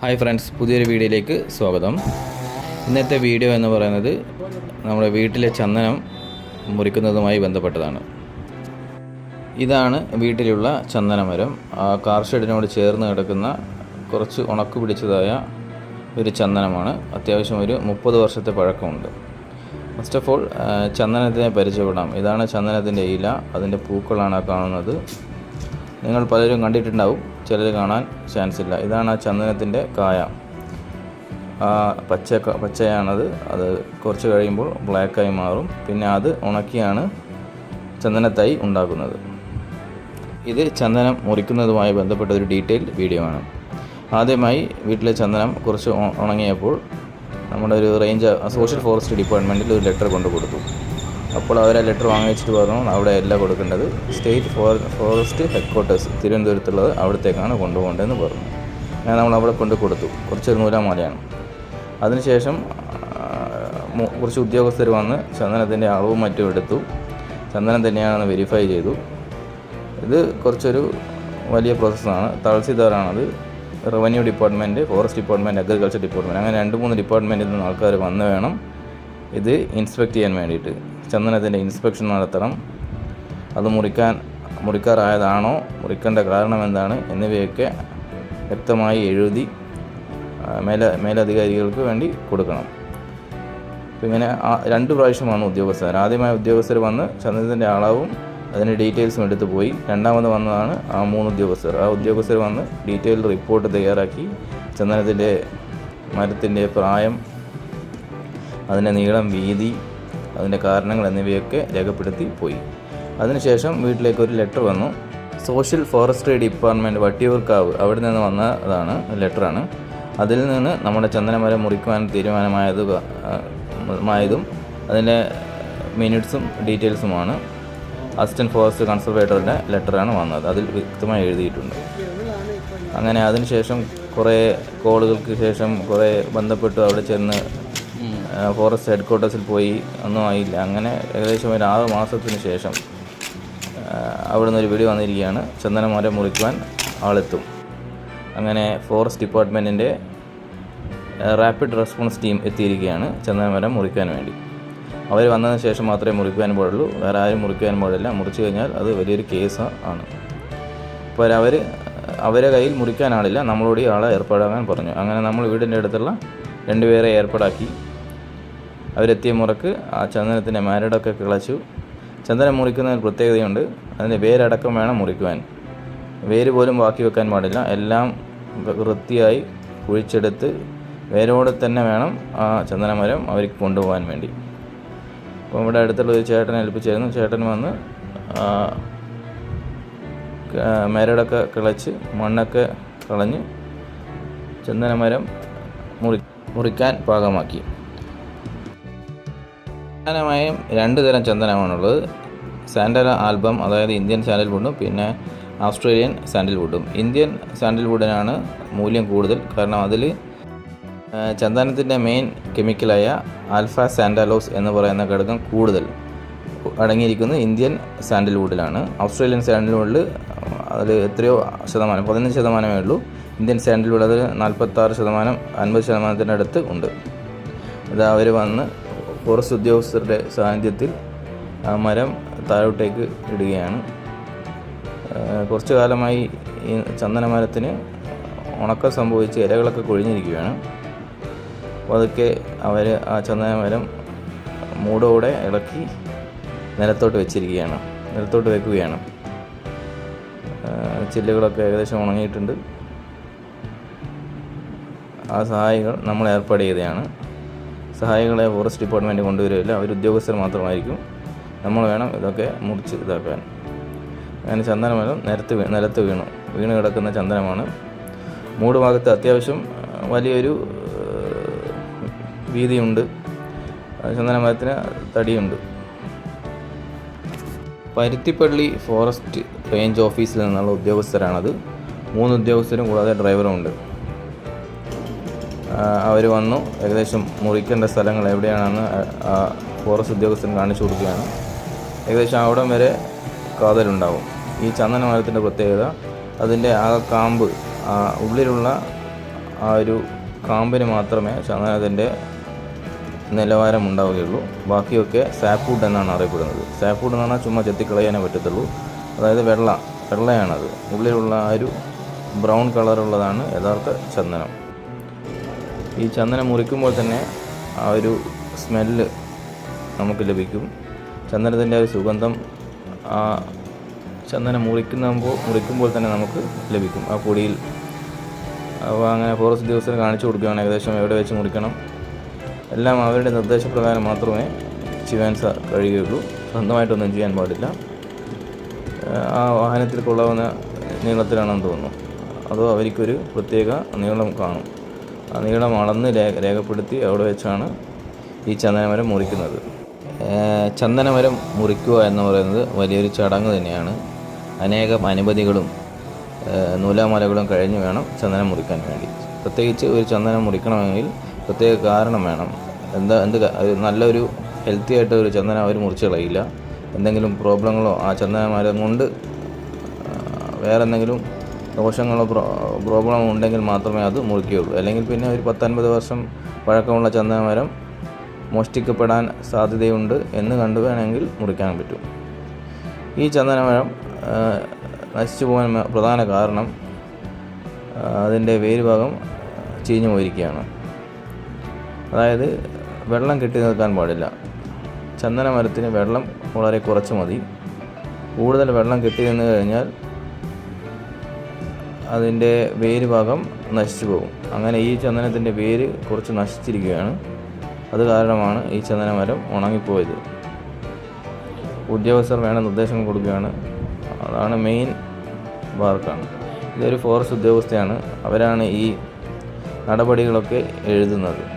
Hi friends പുതിയൊരു വീഡിയോയിലേക്ക് സ്വാഗതം. ഇന്നത്തെ വീഡിയോ എന്ന് പറയുന്നത് നമ്മുടെ വീട്ടിലെ ചന്ദനം മുറിക്കുന്നതുമായി ബന്ധപ്പെട്ടതാണ്. ഇതാണ് വീട്ടിലുള്ള ചന്ദനമരം. കാർ ഷെഡിനോട് ചേർന്ന് കിടക്കുന്ന കുറച്ച് ഉണക്ക് പിടിച്ചതായ ഒരു ചന്ദനമാണ്. അത്യാവശ്യം ഒരു മുപ്പത് വർഷത്തെ പഴക്കമുണ്ട്. ഫസ്റ്റ് ഓഫ് ഓൾ ചന്ദനത്തിനെ പരിചയപ്പെടാം. ഇതാണ് ചന്ദനത്തിന്റെ ഇല. അതിന്റെ പൂക്കളാണ് കാണുന്നത്. നിങ്ങൾ പലരും കണ്ടിട്ടുണ്ടാവും. ചിലർ കാണാൻ ചാൻസ് ഇല്ല. ഇതാണ് ആ ചന്ദനത്തിന്റെ കായ. പച്ച പച്ചയാണത്. അത് കുറച്ച് കഴിയുമ്പോൾ ബ്ലാക്കായി മാറും. പിന്നെ അത് ഉണക്കിയാണ് ചന്ദനത്തായി ഉണ്ടാക്കുന്നത്. ഇത് ചന്ദനം മുറിക്കുന്നതുമായി ബന്ധപ്പെട്ട ഒരു ഡീറ്റെയിൽ വീഡിയോ ആണ്. ആദ്യമായി വീട്ടിലെ ചന്ദനം കുറച്ച് ഉണങ്ങിയപ്പോൾ നമ്മുടെ ഒരു റേഞ്ച് സോഷ്യൽ ഫോറസ്റ്റ് ഡിപ്പാർട്ട്മെന്റിൽ ഒരു ലെറ്റർ കൊണ്ടു കൊടുത്തു. അപ്പോൾ അവർ ആ ലെറ്റർ വാങ്ങി വെച്ചിട്ട് പറഞ്ഞു അവിടെ അല്ല കൊടുക്കേണ്ടത് സ്റ്റേറ്റ് ഫോറസ്റ്റ് ഹെഡ്ക്വാർട്ടേഴ്സ് തിരുവനന്തപുരത്തുള്ളത് അവിടത്തേക്കാണ് കൊണ്ടുപോകേണ്ടതെന്ന് പറഞ്ഞു. ഞാൻ നമ്മൾ അവിടെ കൊണ്ട് കൊടുത്തു. കുറച്ചൊരു നൂലാമാലയാണ്. അതിനുശേഷം കുറച്ച് ഉദ്യോഗസ്ഥർ വന്ന് ചന്ദനത്തിന്റെ അളവും മറ്റും എടുത്തു. ചന്ദനം തന്നെയാണെന്ന് വെരിഫൈ ചെയ്തു. ഇത് കുറച്ചൊരു വലിയ പ്രോസസ്സാണ് തഹസിൽദാറാണത് revenue department forest department agriculture department അങ്ങനെ രണ്ട് മൂന്ന് ഡിപ്പാർട്ട്മെന്റിൽ നിന്ന് ആൾക്കാർ വന്ന് വേണം ഇത് ഇൻസ്പെക്ട് ചെയ്യാൻ വേണ്ടിയിട്ട്. ചന്ദനത്തിന്റെ ഇൻസ്പെക്ഷൻ നടത്തണം. അത് മുറിക്കാൻ മുറിക്കാറായതാണോ മുറിക്കേണ്ട കാരണം എന്താണ് എന്നിവയൊക്കെ വ്യക്തമായി എഴുതി മേല മേലധികാരികൾക്ക് വേണ്ടി കൊടുക്കണം. ഇങ്ങനെ രണ്ട് പ്രാവശ്യമാണ് ഉദ്യോഗസ്ഥർ. ആദ്യമായ ഉദ്യോഗസ്ഥർ വന്ന് ചന്ദ്രത്തിന്റെ അളവും അതിന്റെ ഡീറ്റെയിൽസും എടുത്തു പോയി. രണ്ടാമത് വന്നതാണ് ആ മൂന്ന് ഉദ്യോഗസ്ഥർ. ആ ഉദ്യോഗസ്ഥർ വന്ന് ഡീറ്റെയിൽ റിപ്പോർട്ട് തയ്യാറാക്കി ചന്ദനത്തിന്റെ മരത്തിന്റെ പ്രായം അതിന്റെ നീളം വീതി അതിന്റെ കാരണങ്ങൾ എന്നിവയൊക്കെ രേഖപ്പെടുത്തി പോയി. അതിനുശേഷം വീട്ടിലേക്ക് ഒരു ലെറ്റർ വന്നു. സോഷ്യൽ ഫോറസ്ട്രി ഡിപ്പാർട്ട്മെന്റ് വട്ടിയൂർക്കാവ് അവിടെ നിന്ന് വന്നതാണ് ലെറ്ററാണ്. അതിൽ നിന്ന് നമ്മുടെ ചന്ദനമരം മുറിക്കുവാൻ തീരുമാനമായത് ആയതും അതിന്റെ മിനിറ്റ്സും ഡീറ്റെയിൽസുമാണ് അസിസ്റ്റന്റ് ഫോറസ്റ്റ് കൺസർവേറ്ററുടെ ലെറ്ററാണ് വന്നത്. അതിൽ വ്യക്തമായി എഴുതിയിട്ടുണ്ട്. അങ്ങനെ അതിനുശേഷം കുറേ കോളുകൾക്ക് ശേഷം കുറേ ബന്ധപ്പെട്ട് അവിടെ ചെന്ന് ഫോറസ്റ്റ് ഹെഡ് ക്വാർട്ടേഴ്സിൽ പോയി ഒന്നും ആയില്ല. അങ്ങനെ ഏകദേശം ഒരു ആറ് മാസത്തിന് ശേഷം അവിടെ നിന്ന് ഒരു വീഡിയോ വന്നിരിക്കുകയാണ്. ചന്ദനമരം മുറിക്കുവാൻ ആളെത്തും. അങ്ങനെ ഫോറസ്റ്റ് ഡിപ്പാർട്ട്മെന്റിന്റെ റാപ്പിഡ് റെസ്പോൺസ് ടീം എത്തിയിരിക്കുകയാണ് ചന്ദനമരം മുറിക്കാൻ വേണ്ടി. അവർ വന്നതിന് ശേഷം മാത്രമേ മുറിക്കുവാൻ പാടുള്ളൂ. വേറെ ആരും മുറിക്കുവാൻ പാടില്ല. മുറിച്ചു കഴിഞ്ഞാൽ അത് വലിയൊരു കേസ് ആണ്. അപ്പോൾ അവർ അവരെ കയ്യിൽ മുറിക്കാൻ ആളില്ല. നമ്മളോട് ആളെ ഏർപ്പാടാകാൻ പറഞ്ഞു. അങ്ങനെ നമ്മൾ വീടിന്റെ അടുത്തുള്ള രണ്ടുപേരെ ഏർപ്പാടാക്കി. അവരെത്തിയ മുറക്ക് ആ ചന്ദനത്തിന്റെ മരടൊക്കെ കിളച്ചു. ചന്ദനം മുറിക്കുന്ന ഒരു പ്രത്യേകതയുണ്ട്. അതിന്റെ വേരടക്കം വേണം മുറിക്കുവാൻ. വേര് പോലും ബാക്കി വെക്കാൻ പാടില്ല. എല്ലാം വൃത്തിയായി കുഴിച്ചെടുത്ത് വേരോടെ തന്നെ വേണം ആ ചന്ദനമരം അവർക്ക് കൊണ്ടുപോകാൻ വേണ്ടി. അപ്പോൾ ഇവിടെ അടുത്തുള്ള ഒരു ചേട്ടനെ ഏൽപ്പിച്ചായിരുന്നു ചേട്ടൻ വന്ന് മരടൊക്കെ കിളച്ച് മണ്ണൊക്കെ കളഞ്ഞ് ചന്ദനമരം മുറി മുറിക്കാൻ പാകമാക്കി. പ്രധാനമായും രണ്ട് തരം ചന്ദനമാണുള്ളത്. സാൻഡല ആൽബം അതായത് ഇന്ത്യൻ സാൻഡൽവുഡും പിന്നെ ഓസ്ട്രേലിയൻ സാൻഡൽവുഡും ഇന്ത്യൻ സാൻഡൽവുഡിനാണ് മൂല്യം കൂടുതൽ. കാരണം അതിൽ ചന്ദനത്തിന്റെ മെയിൻ കെമിക്കലായ ആൽഫ സാൻഡാലോസ് എന്ന് പറയുന്ന ഘടകം കൂടുതൽ അടങ്ങിയിരിക്കുന്നത് ഇന്ത്യൻ സാൻഡൽവുഡിലാണ് ഓസ്ട്രേലിയൻ സാൻഡൽവുഡിൽ അതിൽ എത്രയോ ശതമാനം പതിനഞ്ച് ശതമാനമേ ഉള്ളൂ. ഇന്ത്യൻ സാൻഡൽവുഡ് അതിൽ നാൽപ്പത്താറ് ശതമാനം അൻപത് ശതമാനത്തിന്റെ അടുത്ത് ഉണ്ട്. ഇത് അവർ വന്ന് ഫോറസ്റ്റ് ഉദ്യോഗസ്ഥരുടെ സാന്നിധ്യത്തിൽ ആ മരം താഴോട്ടേക്ക് ഇടുകയാണ്. കുറച്ചു കാലമായി ഈ ചന്ദനമരത്തിന് ഉണക്കം സംഭവിച്ച് ഇലകളൊക്കെ കൊഴിഞ്ഞിരിക്കുകയാണ്. അപ്പോൾ അതൊക്കെ അവർ ആ ചന്ദനമരം മൂടോടെ ഇളക്കി നിലത്തോട്ട് വെച്ചിരിക്കുകയാണ്. നിലത്തോട്ട് വെക്കുകയാണ്. ചില്ലുകളൊക്കെ ഏകദേശം ഉണങ്ങിയിട്ടുണ്ട്. ആ സഹായികൾ നമ്മൾ ഏർപ്പാട് ചെയ്തതാണ്. സഹായികളെ ഫോറസ്റ്റ് ഡിപ്പാർട്ട്മെന്റ് കൊണ്ടുവരില്ല അവർ ഉദ്യോഗസ്ഥർ മാത്രമായിരിക്കും. നമ്മൾ വേണം ഇതൊക്കെ മുറിച്ച് ഇതാക്കാൻ. അങ്ങനെ ചന്ദനമരം നിരത്ത് നിലത്ത് വീണു. വീണ് കിടക്കുന്ന ചന്ദനമാണ്. മൂട് ഭാഗത്ത് അത്യാവശ്യം വലിയൊരു വീതിയുണ്ട്. ചന്ദനമരത്തിന് തടിയുണ്ട്. പരുത്തിപ്പള്ളി ഫോറസ്റ്റ് റേഞ്ച് ഓഫീസിൽ നിന്നുള്ള ഉദ്യോഗസ്ഥരാണത്. മൂന്ന് ഉദ്യോഗസ്ഥരും കൂടാതെ ഡ്രൈവറും ഉണ്ട്. അവർ വന്നു. ഏകദേശം മുറിക്കേണ്ട സ്ഥലങ്ങൾ എവിടെയാണെന്ന് ഫോറസ്റ്റ് ഉദ്യോഗസ്ഥൻ കാണിച്ചു കൊടുക്കുകയാണ്. ഏകദേശം അവിടം വരെ കാതലുണ്ടാവും. ഈ ചന്ദന മരത്തിന്റെ പ്രത്യേകത അതിന്റെ ആ കാമ്പ് ഉള്ളിലുള്ള ആ ഒരു കാമ്പിന് മാത്രമേ ചന്ദനത്തിന്റെ നിലവാരം ഉണ്ടാവുകയുള്ളൂ. ബാക്കിയൊക്കെ സാപ്പ്വുഡ് എന്നാണ് അറിയപ്പെടുന്നത്. സാപ്പ്വുഡ് എന്ന് പറഞ്ഞാൽ ചുമ്മാ ചെത്തിക്കളയാനേ പറ്റത്തുള്ളൂ. അതായത് വെള്ള വെള്ളയാണത്. ഉള്ളിലുള്ള ആ ഒരു ബ്രൗൺ കളറുള്ളതാണ് യഥാർത്ഥ ചന്ദനം. ഈ ചന്ദനം മുറിക്കുമ്പോൾ തന്നെ ആ ഒരു സ്മെല്ല് നമുക്ക് ലഭിക്കും. ചന്ദനത്തിന്റെ ഒരു സുഗന്ധം ആ ചന്ദനം മുറിക്കുമ്പോൾ മുറിക്കുമ്പോൾ തന്നെ നമുക്ക് ലഭിക്കും. ആ പൊടിയിൽ. അപ്പോൾ അങ്ങനെ ഫോറസ്റ്റ് ദിവസം കാണിച്ചു കൊടുക്കുകയാണ് ഏകദേശം എവിടെ വെച്ച് മുറിക്കണം. എല്ലാം അവരുടെ നിർദ്ദേശപ്രകാരം മാത്രമേ ചെയ്യാൻ കഴിയുകയുള്ളൂ. സ്വന്തമായിട്ടൊന്നും ചെയ്യാൻ പാടില്ല. ആ വാഹനത്തിൽ കൊള്ളാവുന്ന നീളത്തിലാണെന്ന് തോന്നുന്നു. അതോ അവർക്കൊരു പ്രത്യേക നീളം കാണും. നീളം അളന്ന് രേഖ രേഖപ്പെടുത്തി അവിടെ വെച്ചാണ് ഈ ചന്ദനമരം മുറിക്കുന്നത്. ചന്ദനമരം മുറിക്കുക എന്ന് പറയുന്നത് വലിയൊരു ചടങ്ങ് തന്നെയാണ്. അനേകം അനുമതികളും നൂലാമാലകളും കഴിഞ്ഞ് വേണം ചന്ദനം മുറിക്കാൻ വേണ്ടി. പ്രത്യേകിച്ച് ഒരു ചന്ദനം മുറിക്കണമെങ്കിൽ പ്രത്യേക കാരണം വേണം. എന്താ എന്ത് നല്ലൊരു ഹെൽത്തി ആയിട്ട് ഒരു ചന്ദനം അവർ മുറിച്ച് കളയില്ല. എന്തെങ്കിലും പ്രോബ്ലങ്ങളോ ആ ചന്ദനമരം കൊണ്ട് വേറെ എന്തെങ്കിലും ദോഷങ്ങളോ പ്രോ പ്രോബ്ലമോ ഉണ്ടെങ്കിൽ മാത്രമേ അത് മുറിക്കുകയുള്ളൂ. അല്ലെങ്കിൽ പിന്നെ ഒരു പത്തൊൻപത് വർഷം പഴക്കമുള്ള ചന്ദനമരം മോഷ്ടിക്കപ്പെടാൻ സാധ്യതയുണ്ട് എന്ന് കണ്ടു വേണമെങ്കിൽ മുറിക്കാൻ പറ്റും. ഈ ചന്ദനമരം നശിച്ചു പോകാൻ പ്രധാന കാരണം അതിന്റെ വേര് ഭാഗം ചീഞ്ഞു പോയിരിക്കുകയാണ്. അതായത് വെള്ളം കെട്ടി നിൽക്കാൻ പാടില്ല. ചന്ദനമരത്തിന് വെള്ളം വളരെ കുറച്ച് മതി. കൂടുതൽ വെള്ളം കെട്ടി നിന്ന് കഴിഞ്ഞാൽ അതിന്റെ വേര് ഭാഗം നശിച്ചു പോകും. അങ്ങനെ ഈ ചന്ദനത്തിന്റെ വേര് കുറച്ച് നശിച്ചിരിക്കുകയാണ്. അത് കാരണമാണ് ഈ ചന്ദന മരം ഉണങ്ങിപ്പോയത്. ഉദ്യോഗസ്ഥർ വേണ്ട നിർദ്ദേശങ്ങൾ കൊടുക്കുകയാണ്. അതാണ് മെയിൻ വാർക്കാണ്. ഇതൊരു ഫോറസ്റ്റ് ഉദ്യോഗസ്ഥയാണ്. അവരാണ് ഈ നടപടികളൊക്കെ എഴുതുന്നത്.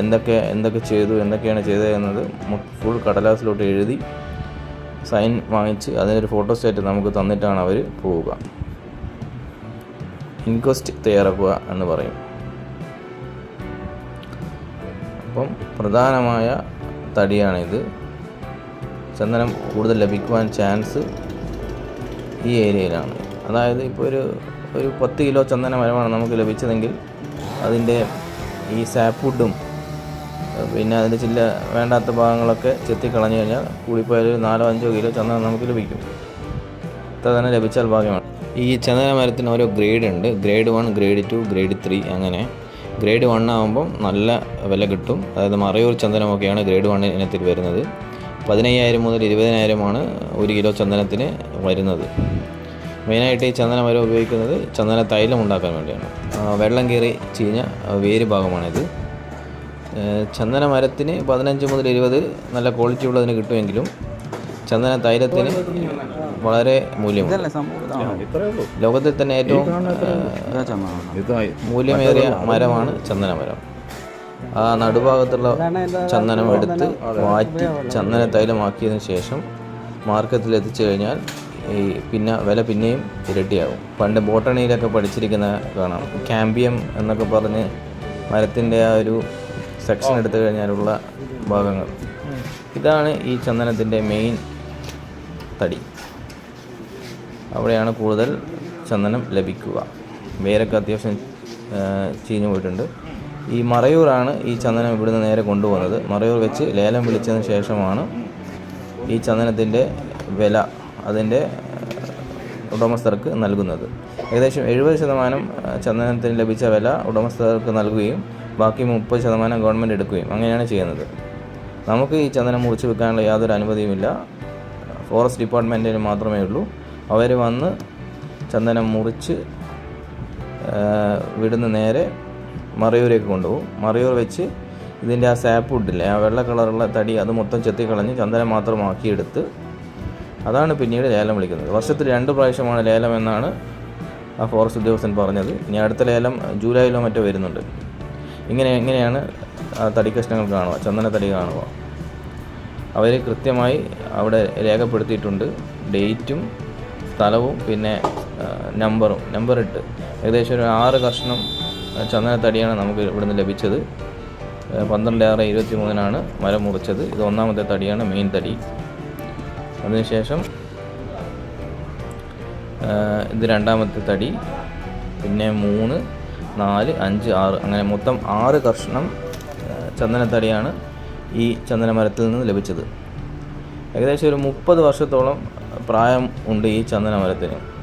എന്തൊക്കെ എന്തൊക്കെ ചെയ്തു എന്തൊക്കെയാണ് ചെയ്തത് എന്നത് ഫുൾ കടലാസിലോട്ട് എഴുതി സൈൻ വാങ്ങിച്ച് അതിനൊരു ഫോട്ടോസ്റ്റാറ്റ് നമുക്ക് തന്നിട്ടാണ് അവർ പോവുക. ഇൻക്വസ്റ്റ് തയ്യാറാക്കുക എന്ന് പറയും. അപ്പം പ്രധാനമായ തടിയാണിത്. ചന്ദനം കൂടുതൽ ലഭിക്കുവാൻ ചാൻസ് ഈ ഏരിയയിലാണ്. അതായത് ഇപ്പോൾ ഒരു ഒരു പത്ത് കിലോ ചന്ദന മരമാണ് നമുക്ക് ലഭിച്ചതെങ്കിൽ അതിന്റെ ഈ സാപ്വുഡും പിന്നെ അതിന്റെ ചില വേണ്ടാത്ത ഭാഗങ്ങളൊക്കെ ചെത്തിക്കളഞ്ഞു കഴിഞ്ഞാൽ കൂടിപ്പോയാൽ ഒരു നാലോ അഞ്ചോ കിലോ ചന്ദനം നമുക്ക് ലഭിക്കും. ഇത്ര തന്നെ ലഭിച്ചാൽ ഭാഗ്യമാണ്. ഈ ചന്ദന മരത്തിന് ഓരോ ഗ്രേഡ് ഉണ്ട്. Grade one grade two grade three അങ്ങനെ. ഗ്രേഡ് വൺ ആകുമ്പം നല്ല വില കിട്ടും. അതായത് മറയൂർ ചന്ദനമൊക്കെയാണ് ഗ്രേഡ് വൺ ഇനത്തിൽ വരുന്നത്. പതിനയ്യായിരം മുതൽ ഇരുപതിനായിരമാണ് ഒരു കിലോ ചന്ദനത്തിന് വരുന്നത്. മെയിനായിട്ട് ഈ ചന്ദന മരം ഉപയോഗിക്കുന്നത് ചന്ദന തൈലം ഉണ്ടാക്കാൻ വേണ്ടിയാണ്. വെള്ളം കയറി ചീഞ്ഞ വേര് ഭാഗമാണിത്. ചന്ദന മരത്തിന് പതിനഞ്ച് മുതൽ ഇരുപത് നല്ല ക്വാളിറ്റി ഉള്ളതിന് കിട്ടുമെങ്കിലും ചന്ദന തൈലത്തിന് വളരെ മൂല്യമാണ് ലോകത്തിൽ തന്നെ ഏറ്റവും മൂല്യമേറിയ മരമാണ് ചന്ദന മരം ആ നടുഭാഗത്തുള്ള ചന്ദനം എടുത്ത് മാറ്റി ചന്ദന തൈലമാക്കിയതിന് ശേഷം മാർക്കറ്റിൽ എത്തിച്ചു കഴിഞ്ഞാൽ ഈ പിന്നെ വില പിന്നെയും ഇരട്ടിയാകും. പണ്ട് ബോട്ടണിയിലൊക്കെ പഠിച്ചിരിക്കുന്ന കാണാം. ക്യാമ്പിയം എന്നൊക്കെ പറഞ്ഞ് മരത്തിന്റെ ആ ഒരു സെക്ഷൻ എടുത്തു കഴിഞ്ഞാലുള്ള ഭാഗങ്ങൾ. ഇതാണ് ഈ ചന്ദനത്തിന്റെ മെയിൻ തടി. അവിടെയാണ് കൂടുതൽ ചന്ദനം ലഭിക്കുക. വേരൊക്കെ അത്യാവശ്യം ചീഞ്ഞു പോയിട്ടുണ്ട്. ഈ മറയൂറാണ് ഈ ചന്ദനം ഇവിടുന്ന് നേരെ കൊണ്ടുപോകുന്നത്. മറയൂർ വെച്ച് ലേലം വിളിച്ചതിന് ശേഷമാണ് ഈ ചന്ദനത്തിന്റെ വില അതിന്റെ ഉടമസ്ഥർക്ക് നൽകുന്നത്. ഏകദേശം എഴുപത് ശതമാനം ചന്ദനത്തിന് ലഭിച്ച വില ഉടമസ്ഥർക്ക് നൽകുകയും ബാക്കി മുപ്പത് ശതമാനം ഗവൺമെന്റ് എടുക്കുകയും അങ്ങനെയാണ് ചെയ്യുന്നത്. നമുക്ക് ഈ ചന്ദനം മുറിച്ച് വെക്കാനുള്ള യാതൊരു അനുമതിയുമില്ല. ഫോറസ്റ്റ് ഡിപ്പാർട്ട്മെന്റിന് മാത്രമേ ഉള്ളൂ. അവർ വന്ന് ചന്ദനം മുറിച്ച് വിടുന്ന നേരെ മറയൂരേക്ക് കൊണ്ടുപോകും. മറയൂർ വെച്ച് ഇതിന്റെ ആ സാപ്പ് സാപ്വുഡില്ലേ ആ വെള്ള കളറുള്ള തടി അത് മൊത്തം ചെത്തിക്കളഞ്ഞ് ചന്ദനം മാത്രമാക്കിയെടുത്ത് അതാണ് പിന്നീട് ലേലം വിളിക്കുന്നത്. വർഷത്തിൽ രണ്ട് പ്രാവശ്യമാണ് ലേലം എന്നാണ് ആ ഫോറസ്റ്റ് ഉദ്യോഗസ്ഥൻ പറഞ്ഞത്. ഇനി അടുത്ത ലേലം ജൂലൈയിലോ മറ്റോ വരുന്നുണ്ട്. ഇങ്ങനെ എങ്ങനെയാണ് ആ തടി കഷ്ണങ്ങൾ കാണുക ചന്ദന തടി കാണുക. അവർ കൃത്യമായി അവിടെ രേഖപ്പെടുത്തിയിട്ടുണ്ട്. ഡേറ്റും സ്ഥലവും പിന്നെ നമ്പറും. നമ്പർ ഇട്ട് ഏകദേശം ഒരു ആറ് കഷ്ണം ചന്ദനത്തടിയാണ് നമുക്ക് ഇവിടുന്ന് ലഭിച്ചത്. പന്ത്രണ്ട് ആറ് ഇരുപത്തി മൂന്നിനാണ് മരം മുറിച്ചത്. ഇത് ഒന്നാമത്തെ തടിയാണ് മെയിൻ തടി. അതിനുശേഷം ഇത് രണ്ടാമത്തെ തടി. പിന്നെ മൂന്ന് നാല് അഞ്ച് ആറ്. അങ്ങനെ മൊത്തം ആറ് കർഷണം ആ, ചന്ദനത്തടിയാണ് ഈ ചന്ദനമരത്തിൽ നിന്ന് ലഭിച്ചത്. ഏകദേശം ഒരു മുപ്പത് വർഷത്തോളം പ്രായം ഉണ്ട് ഈ ചന്ദനമരത്തിന്.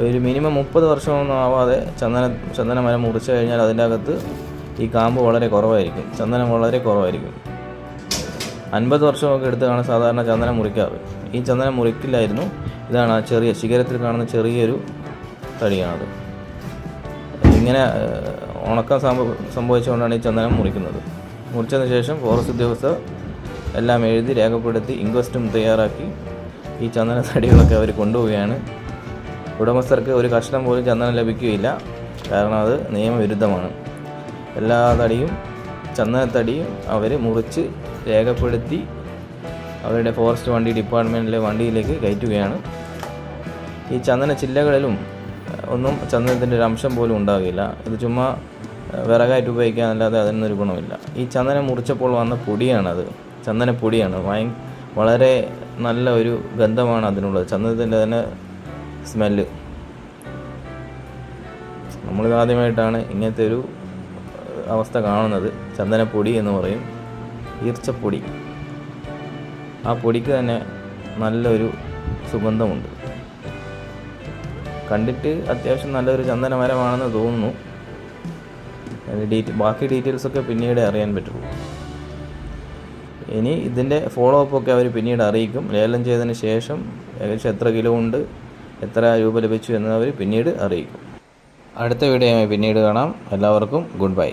ഒരു മിനിമം മുപ്പത് വർഷമൊന്നും ആവാതെ ചന്ദന ചന്ദനമരം മുറിച്ചു കഴിഞ്ഞാൽ അതിന്റെ അകത്ത് ഈ കാമ്പ് വളരെ കുറവായിരിക്കും. ചന്ദനം വളരെ കുറവായിരിക്കും. അൻപത് വർഷമൊക്കെ എടുത്താണ് സാധാരണ ചന്ദനം മുറിക്കാറ്. ഈ ചന്ദനം മുറിക്കില്ലായിരുന്നു. ഇതാണ് ആ ചെറിയ ശിഖരത്തിൽ കാണുന്ന ചെറിയൊരു തടിയാണത്. ഇങ്ങനെ ഉണക്കം സംഭവിച്ചുകൊണ്ടാണ് ഈ ചന്ദനം മുറിക്കുന്നത്. മുറിച്ചതിന് ശേഷം ഫോറസ്റ്റ് ഉദ്യോഗസ്ഥർ എല്ലാം എഴുതി രേഖപ്പെടുത്തി ഇൻക്വസ്റ്റും തയ്യാറാക്കി. ഈ ചന്ദന തടികളൊക്കെ അവർ കൊണ്ടുപോവുകയാണ്. ഉടമസ്ഥർക്ക് ഒരു കഷ്ണം പോലും ചന്ദനം ലഭിക്കുകയില്ല. കാരണം അത് നിയമവിരുദ്ധമാണ്. എല്ലാ തടിയും ചന്ദനത്തടിയും അവർ മുറിച്ച് രേഖപ്പെടുത്തി അവരുടെ ഫോറസ്റ്റ് വണ്ടി ഡിപ്പാർട്ട്മെന്റിലെ വണ്ടിയിലേക്ക് കയറ്റുകയാണ്. ഈ ചന്ദന ചില്ലകളിലും ഒന്നും ചന്ദനത്തിന്റെ ഒരു അംശം പോലും ഉണ്ടാകില്ല ഇത് ചുമ്മാ വിറകായിട്ട് ഉപയോഗിക്കാനല്ലാതെ അതിനൊരു ഗുണമില്ല. ഈ ചന്ദനം മുറിച്ചപ്പോൾ വന്ന പൊടിയാണത്. ചന്ദനപ്പൊടിയാണ് ഭയ വളരെ നല്ല ഒരു ഗന്ധമാണ് അതിനുള്ളത്. ചന്ദനത്തിന്റെ തന്നെ സ്മെല്ല്. നമ്മളിത് ആദ്യമായിട്ടാണ് ഇങ്ങനത്തെ ഒരു അവസ്ഥ കാണുന്നത്. ചന്ദനപ്പൊടി എന്ന് പറയും. ഈർച്ചപ്പൊടി. ആ പൊടിക്ക് തന്നെ നല്ലൊരു സുഗന്ധമുണ്ട്. കണ്ടിട്ട് അത്യാവശ്യം നല്ലൊരു ചന്ദനമരമാണെന്ന് തോന്നുന്നു. ഡീറ്റെയിൽ ബാക്കി ഡീറ്റെയിൽസൊക്കെ പിന്നീട് അറിയാൻ പറ്റുള്ളൂ. ഇനി ഇതിന്റെ ഫോളോ അപ്പ് ഒക്കെ അവർ പിന്നീട് അറിയിക്കും. ലേലം ചെയ്തതിന് ശേഷം ഏകദേശം എത്ര കിലോ ഉണ്ട് എത്ര രൂപ ലഭിച്ചു എന്നവർ പിന്നീട് അറിയിക്കും. അടുത്ത വീഡിയോയുമായി പിന്നീട് കാണാം. എല്ലാവർക്കും ഗുഡ് ബൈ.